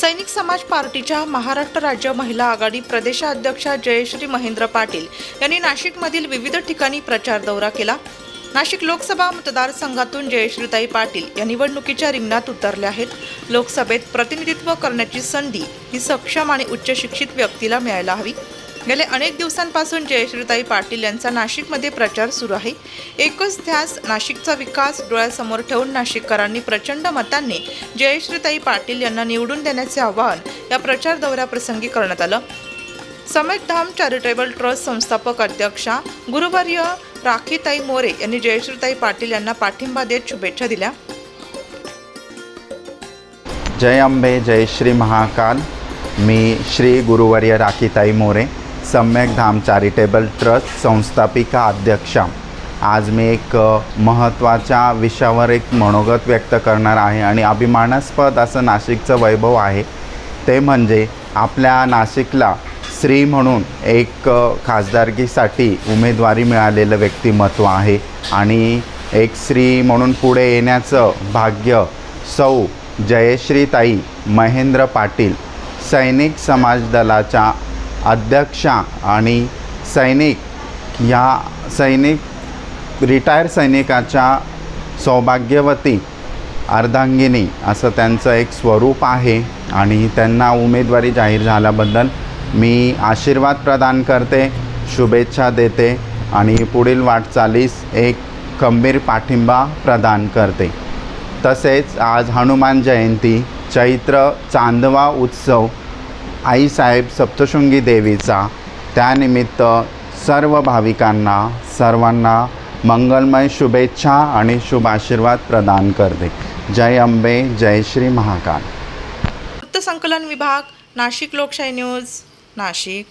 सैनिक समाज पार्टीच्या महाराष्ट्र राज्य महिला आघाडी प्रदेशाध्यक्षा जयश्री महेंद्र पाटील यांनी नाशिकमधील विविध ठिकाणी प्रचार दौरा केला. नाशिक लोकसभा मतदारसंघातून जयश्रीताई पाटील या निवडणुकीच्या रिंगणात उतरल्या आहेत. लोकसभेत प्रतिनिधित्व करण्याची संधी ही सक्षम आणि उच्च शिक्षित व्यक्तीला मिळायला हवी. गेले अनेक दिवसांपासून जयश्रीताई पाटील यांचा नाशिकमध्ये प्रचार सुरू आहे. एकच ध्यास नाशिकचा विकास डोळ्यासमोर ठेवून नाशिककरांनी प्रचंड मतांनी जयश्रीताई पाटील यांना निवडून देण्याचे आवाहन या प्रचार दौऱ्याप्रसंगी करण्यात आलं. समेत धाम चॅरिटेबल ट्रस्ट संस्थापक अध्यक्षा गुरुवर्य राखीताई मोरे यांनी जयश्रीताई पाटील यांना पाठिंबा देत शुभेच्छा दिल्या. जय अंबे जय श्री महाकाल. मी श्री गुरुवर्य राखीताई मोरे. सम्यक धाम चॅरिटेबल ट्रस्ट संस्थापिका अध्यक्षा. आज मी एक महत्त्वाच्या विषयावर एक मनोगत व्यक्त करणार आहे आणि अभिमानास्पद असं नाशिकचं वैभव आहे. ते म्हणजे आपल्या नाशिकला स्त्री म्हणून एक खासदारकीसाठी उमेदवारी मिळालेलं व्यक्तिमत्व आहे आणि एक स्त्री म्हणून पुढे येण्याचं भाग्य सौ जयश्रीताई महेंद्र पाटील सैनिक समाज दलाच्या अध्यक्षा आणि सैनिक या सैनिक रिटायर सैनिकाच्या सौभाग्यवती अर्धांगिनी असं त्यांचं एक स्वरूप आहे आणि त्यांना उमेदवारी जाहीर झाल्याबद्दल मी आशीर्वाद प्रदान करते शुभेच्छा देते आणि पुढील वाटचालीस एक खंबीर पाठिंबा प्रदान करते. तसेच आज हनुमान जयंती चैत्र चांदवा उत्सव आईसाहेब सप्तशृंगी देवीचा. त्यानिमित्त सर्व भाविकांना सर्वांना मंगलमय शुभेच्छा आणि शुभ आशीर्वाद प्रदान करते. जय अंबे जय श्री महाकाल. वृत्तसंकलन विभाग नाशिक लोकशाही न्यूज नाशिक.